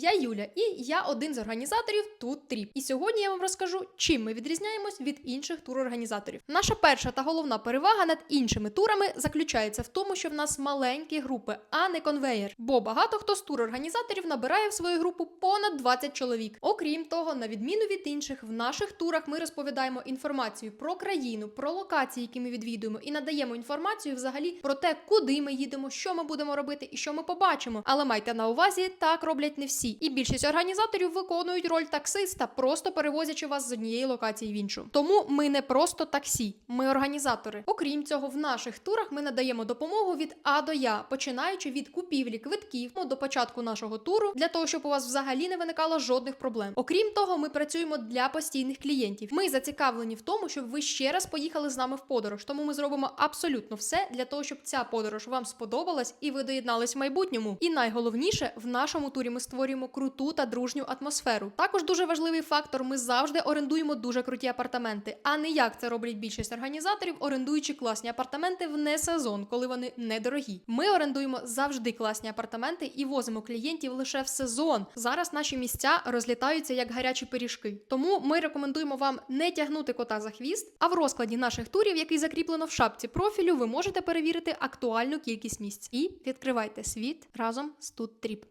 я Юля, і я один з організаторів тут Тріп. І сьогодні я вам розкажу, чим ми відрізняємось від інших турорганізаторів. Наша перша та головна перевага над іншими турами заключається в тому, що в нас маленькі групи, а не конвеєр. Бо багато хто з турорганізаторів набирає в свою групу понад 20 чоловік. Окрім того, на відміну від інших, в наших турах ми розповідаємо інформацію про країну, про локації, які ми відвідуємо, і надаємо інформацію взагалі про те, куди ми їдемо, що ми будемо робити і що ми побачимо. Але майте на увазі, так роблять не всі. І більшість організаторів виконують роль таксиста, просто перевозячи вас з однієї локації в іншу. Тому ми не просто таксі, ми організатори. Окрім цього, в наших турах ми надаємо допомогу від А до Я, починаючи від купівлі квитків ну, до початку нашого туру, для того, щоб у вас взагалі не виникало жодних проблем. Окрім того, ми працюємо для постійних клієнтів. Ми зацікавлені в тому, щоб ви ще раз поїхали з нами в подорож. Тому ми зробимо абсолютно все для того, щоб ця подорож вам сподобалась і ви доєднались в майбутньому. І найголовніше, в нашому турі ми створюємо круту та дружню атмосферу. Також дуже важливий фактор: ми завжди орендуємо дуже круті апартаменти, а не як це роблять більшість організаторів, орендуючи класні апартаменти в не сезон, коли вони недорогі. Ми орендуємо завжди класні апартаменти і возимо клієнтів лише в сезон. Зараз наші місця розлітаються як гарячі пиріжки. Тому ми рекомендуємо вам не тягнути кота за хвіст. А в розкладі наших турів, який закріплено в шапці профілю, ви можете перевірити актуальну кількість місць і відкривайте світ разом з тут Тріп.